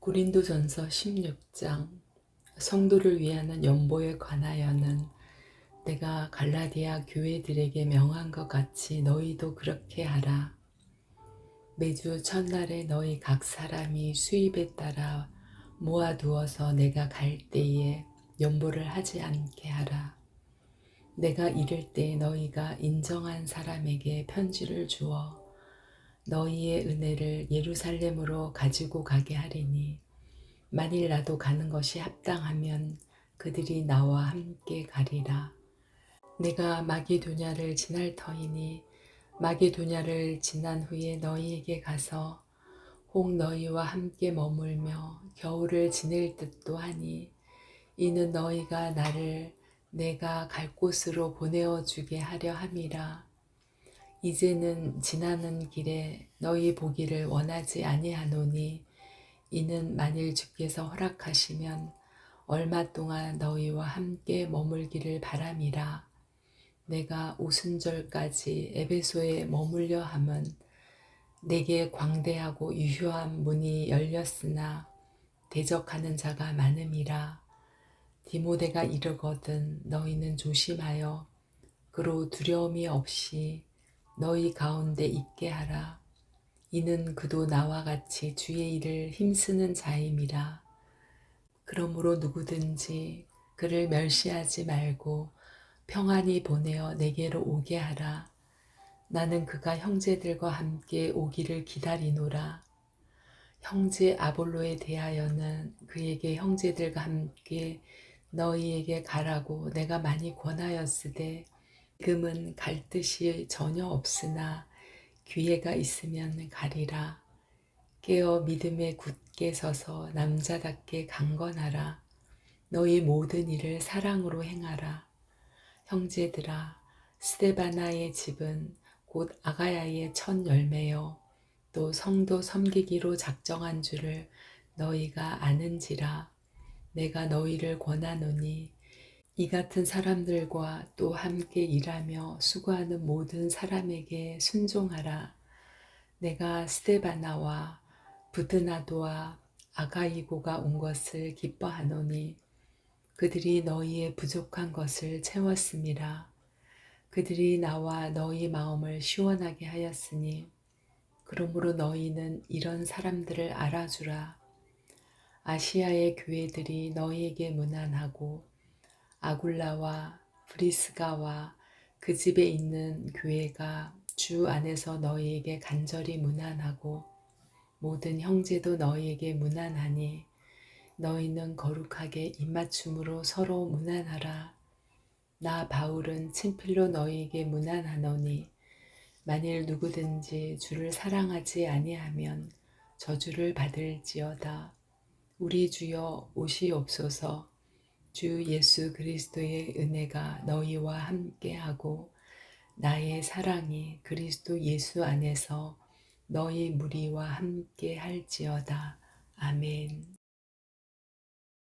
고린도전서 16장 성도를 위하는 연보에 관하여는 내가 갈라디아 교회들에게 명한 것 같이 너희도 그렇게 하라. 매주 첫날에 너희 각 사람이 수입에 따라 모아두어서 내가 갈 때에 연보를 하지 않게 하라. 내가 이를 때 너희가 인정한 사람에게 편지를 주어 너희의 은혜를 예루살렘으로 가지고 가게 하리니 만일 나도 가는 것이 합당하면 그들이 나와 함께 가리라. 내가 마게도냐를 지날 터이니 마게도냐를 지난 후에 너희에게 가서 혹 너희와 함께 머물며 겨울을 지낼 듯도 하니 이는 너희가 나를 내가 갈 곳으로 보내어 주게 하려 함이라. 이제는 지나는 길에 너희 보기를 원하지 아니하노니 이는 만일 주께서 허락하시면 얼마 동안 너희와 함께 머물기를 바람이라. 내가 오순절까지 에베소에 머물려 함은 내게 광대하고 유효한 문이 열렸으나 대적하는 자가 많음이라. 디모데가 이르거든 너희는 조심하여 그로 두려움이 없이 너희 가운데 있게 하라. 이는 그도 나와 같이 주의 일을 힘쓰는 자임이라. 그러므로 누구든지 그를 멸시하지 말고 평안히 보내어 내게로 오게 하라. 나는 그가 형제들과 함께 오기를 기다리노라. 형제 아볼로에 대하여는 그에게 형제들과 함께 너희에게 가라고 내가 많이 권하였으되 지금은 갈 뜻이 전혀 없으나 기회가 있으면 가리라. 깨어 믿음에 굳게 서서 남자답게 강건하라. 너희 모든 일을 사랑으로 행하라. 형제들아, 스테바나의 집은 곧 아가야의 첫 열매요. 또 성도 섬기기로 작정한 줄을 너희가 아는지라. 내가 너희를 권하노니 이 같은 사람들과 또 함께 일하며 수고하는 모든 사람에게 순종하라. 내가 스테바나와 부드나도와 아가이고가 온 것을 기뻐하노니 그들이 너희의 부족한 것을 채웠음이라. 그들이 나와 너희 마음을 시원하게 하였으니 그러므로 너희는 이런 사람들을 알아주라. 아시아의 교회들이 너희에게 무난하고 아굴라와 브리스가와 그 집에 있는 교회가 주 안에서 너희에게 간절히 무난하고 모든 형제도 너희에게 무난하니 너희는 거룩하게 입맞춤으로 서로 무난하라. 나 바울은 친필로 너희에게 무난하노니 만일 누구든지 주를 사랑하지 아니하면 저주를 받을지어다. 우리 주여 오시옵소서. 주 예수 그리스도의 은혜가 너희와 함께하고 나의 사랑이 그리스도 예수 안에서 너희 무리와 함께 할지어다. 아멘.